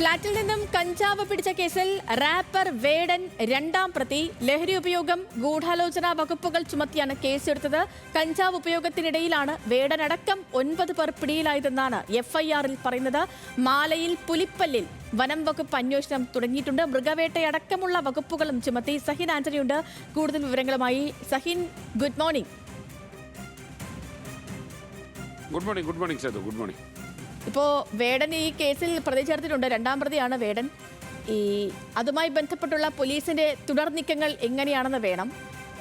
ഫ്ളാറ്റിൽ നിന്നും കഞ്ചാവ് പിടിച്ച കേസിൽ റാപ്പർ വേടൻ രണ്ടാം പ്രതി ലഹരി ഉപയോഗം ഗൂഢാലോചന വകുപ്പുകൾ ചുമത്തിയാണ് കേസെടുത്തത്. കഞ്ചാവ് ഉപയോഗത്തിനിടയിലാണ് വേടനടക്കം ഒൻപത് പേർ പിടിയിലായതെന്നാണ് എഫ്ഐആറിൽ പറയുന്നത്. മാലയിൽ പുലിപ്പല്ലിൽ വനം വകുപ്പ് അന്വേഷണം തുടങ്ങിയിട്ടുണ്ട്. മൃഗവേട്ടയടക്കമുള്ള വകുപ്പുകളും ചുമത്തി. സഹിൻ ആന്റണിയുണ്ട്. കൂടുതൽ വിവരങ്ങളുമായി Sahin good morning. Good morning good morning good morning. ഇപ്പോ വേടൻ ഈ കേസിൽ പ്രതി ചേർത്തിട്ടുണ്ട് രണ്ടാം പ്രതിയാണ് വേടൻ. ഈ അതുമായി ബന്ധപ്പെട്ടുള്ള പോലീസിന്റെ തുടർ നീക്കങ്ങൾ എങ്ങനെയാണെന്ന് വേണം.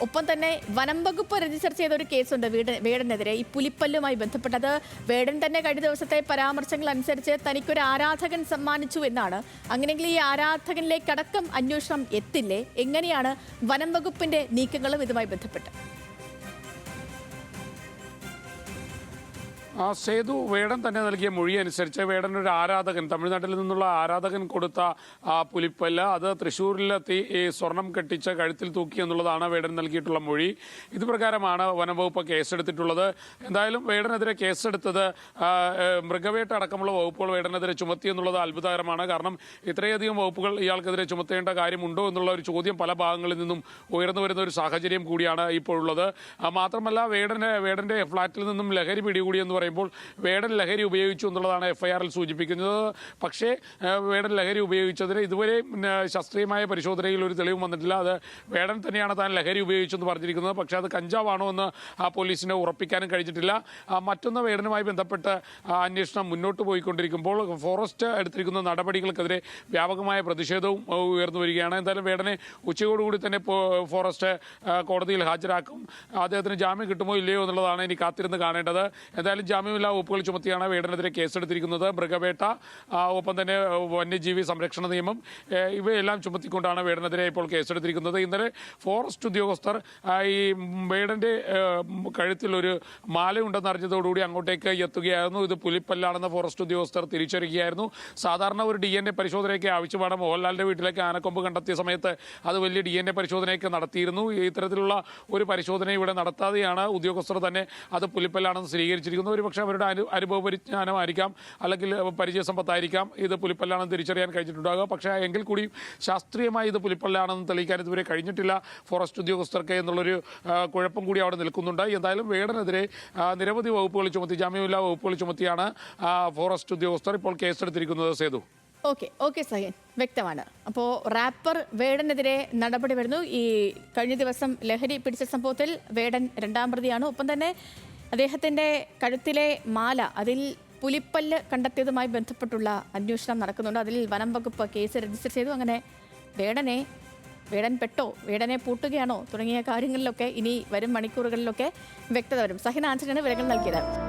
ഒപ്പം തന്നെ വനം വകുപ്പ് രജിസ്റ്റർ ചെയ്ത ഒരു കേസുണ്ട് വീട് വേടനെതിരെ. ഈ പുലിപ്പല്ലുമായി ബന്ധപ്പെട്ടത് വേടൻ തന്നെ കഴിഞ്ഞ ദിവസത്തെ പരാമർശങ്ങൾ അനുസരിച്ച് തനിക്കൊരു ആരാധകൻ സമ്മാനിച്ചു എന്നാണ്. അങ്ങനെയെങ്കിൽ ഈ ആരാധകനിലേക്കടക്കം അന്വേഷണം എത്തില്ലേ? എങ്ങനെയാണ് വനം വകുപ്പിന്റെ നീക്കങ്ങളും ഇതുമായി ബന്ധപ്പെട്ട് ആ സേതു വേടൻ തന്നെ നൽകിയ മൊഴി അനുസരിച്ച് വേടൻ ഒരു ആരാധകൻ തമിഴ്നാട്ടിൽ നിന്നുള്ള ആരാധകൻ കൊടുത്ത ആ പുലിപ്പല്ല. അത് തൃശ്ശൂരിലെത്തി ഈ സ്വർണം കെട്ടിച്ച് കഴുത്തിൽ തൂക്കി എന്നുള്ളതാണ് വേടൻ നൽകിയിട്ടുള്ള മൊഴി. ഇത് പ്രകാരമാണ് വനംവകുപ്പ് കേസെടുത്തിട്ടുള്ളത്. എന്തായാലും വേടനെതിരെ കേസെടുത്തത് മൃഗവേട്ട അടക്കമുള്ള വകുപ്പുകൾ വേടനെതിരെ ചുമത്തി എന്നുള്ളത് അത്ഭുതകരമാണ്. കാരണം ഇത്രയധികം വകുപ്പുകൾ ഇയാൾക്കെതിരെ ചുമത്തേണ്ട കാര്യമുണ്ടോ എന്നുള്ള ഒരു ചോദ്യം പല ഭാഗങ്ങളിൽ നിന്നും ഉയർന്നു വരുന്ന ഒരു സാഹചര്യം കൂടിയാണ് ഇപ്പോഴുള്ളത്. മാത്രമല്ല വേടന് വേടന്റെ ഫ്ളാറ്റിൽ നിന്നും ലഹരി പിടികൂടി എന്ന് പറയുമ്പോൾ വേടൻ ലഹരി ഉപയോഗിച്ചു എന്നുള്ളതാണ് എഫ്ഐആറിൽ സൂചിപ്പിക്കുന്നത്. പക്ഷേ വേടൻ ലഹരി ഉപയോഗിച്ചതിന് ഇതുവരെ ശാസ്ത്രീയമായ പരിശോധനയിൽ ഒരു തെളിവും വന്നിട്ടില്ല. അത് വേടൻ തന്നെയാണ് താൻ ലഹരി ഉപയോഗിച്ചെന്ന് പറഞ്ഞിരിക്കുന്നത്. പക്ഷേ അത് കഞ്ചാവാണോ എന്ന് ആ പോലീസിനെ ഉറപ്പിക്കാനും കഴിഞ്ഞിട്ടില്ല. മറ്റൊന്ന് വേടനുമായി ബന്ധപ്പെട്ട് അന്വേഷണം മുന്നോട്ട് പോയിക്കൊണ്ടിരിക്കുമ്പോൾ ഫോറസ്റ്റ് എടുത്തിരിക്കുന്ന നടപടികൾക്കെതിരെ വ്യാപകമായ പ്രതിഷേധവും ഉയർന്നു വരികയാണ്. എന്തായാലും വേടനെ ഉച്ചയോടുകൂടി തന്നെ ഫോറസ്റ്റ് കോടതിയിൽ ഹാജരാക്കും. അദ്ദേഹത്തിന് ജാമ്യം കിട്ടുമോ ഇല്ലയോ എന്നുള്ളതാണ് ഇനി കാത്തിരുന്ന് കാണേണ്ടത്. എന്തായാലും ജാമ്യമില്ലാ വകുപ്പുകൾ ചുമത്തിയാണ് വേടനെതിരെ കേസെടുത്തിരിക്കുന്നത്. മൃഗവേട്ട ഒപ്പം തന്നെ വന്യജീവി സംരക്ഷണ നിയമം ഇവയെല്ലാം ചുമത്തിക്കൊണ്ടാണ് വേടനെതിരെ ഇപ്പോൾ കേസെടുത്തിരിക്കുന്നത്. ഇന്നലെ ഫോറസ്റ്റ് ഉദ്യോഗസ്ഥർ ഈ വീടിന്റെ കഴുത്തിൽ ഒരു മാലയുണ്ടെന്ന് അറിഞ്ഞതോടുകൂടി അങ്ങോട്ടേക്ക് എത്തുകയായിരുന്നു. ഇത് പുലിപ്പല്ലാണെന്ന് ഫോറസ്റ്റ് ഉദ്യോഗസ്ഥർ തിരിച്ചറിയുകയായിരുന്നു. സാധാരണ ഒരു ഡി എൻ എ പരിശോധനയ്ക്ക് ആവശ്യമാണ്. മോഹൻലാലിന്റെ വീട്ടിലേക്ക് ആനക്കൊമ്പ് കണ്ടെത്തിയ സമയത്ത് അത് വലിയ ഡി എൻ എ പരിശോധനയൊക്കെ നടത്തിയിരുന്നു. ഇത്തരത്തിലുള്ള ഒരു പരിശോധന ഇവിടെ നടത്താതെയാണ് ഉദ്യോഗസ്ഥർ തന്നെ അത് പുലിപ്പല്ലാണെന്ന് സ്ഥിരീകരിച്ചിരിക്കുന്നത്. ഒരുപക്ഷെ അവരുടെ അനു അനുഭവ പരിജ്ഞാനമായിരിക്കാം അല്ലെങ്കിൽ പരിചയ സമ്പത്തായിരിക്കാം. ഇത് പുലിപ്പല്ലാണെന്ന് തിരിച്ചറിയാൻ കഴിഞ്ഞിട്ടുണ്ടാകുക പക്ഷേ എങ്കിൽ കൂടി ശാസ്ത്രീയമായി ഇത് പുലിപ്പല്ലാണെന്ന് തെളിയിക്കാൻ ഇതുവരെ കഴിഞ്ഞിട്ടില്ല. ഫോറസ്റ്റ് ഉദ്യോഗസ്ഥർക്ക് എന്നുള്ളൊരു കുഴപ്പം കൂടി അവിടെ നിൽക്കുന്നുണ്ട്. എന്തായാലും വേടനെതിരെ നിരവധി വകുപ്പുകൾ ചുമത്തി ജാമ്യമില്ലാ വകുപ്പുകൾ ചുമത്തിയാണ് ഫോറസ്റ്റ് ഉദ്യോഗസ്ഥർ ഇപ്പോൾ കേസെടുത്തിരിക്കുന്നത് സേതു. ഓക്കെ ഓക്കെ സഹിൻ വ്യക്തമാണ്. അപ്പോൾ റാപ്പർ വേടനെതിരെ നടപടി വരുന്നു. ഈ കഴിഞ്ഞ ദിവസം ലഹരി പിടിച്ച സംഭവത്തിൽ വേടൻ രണ്ടാം പ്രതിയാണ്. ഒപ്പം തന്നെ അദ്ദേഹത്തിന്റെ കഴുത്തിലെ മാല അതിൽ പുലിപ്പല്ല് കണ്ടെത്തിയതുമായി ബന്ധപ്പെട്ടുള്ള അന്വേഷണം നടക്കുന്നുണ്ട്. അതിൽ വനം വകുപ്പ് കേസ് രജിസ്റ്റർ ചെയ്തു. അങ്ങനെ വേടനെ വേടൻ പെട്ടോ വേടനെ പൂട്ടുകയാണോ തുടങ്ങിയ കാര്യങ്ങളിലൊക്കെ ഇനി വരും മണിക്കൂറുകളിലൊക്കെ വ്യക്തത വരും. സഹിൻ ആൻസിനാണ് വിവരങ്ങൾ നൽകിയത്.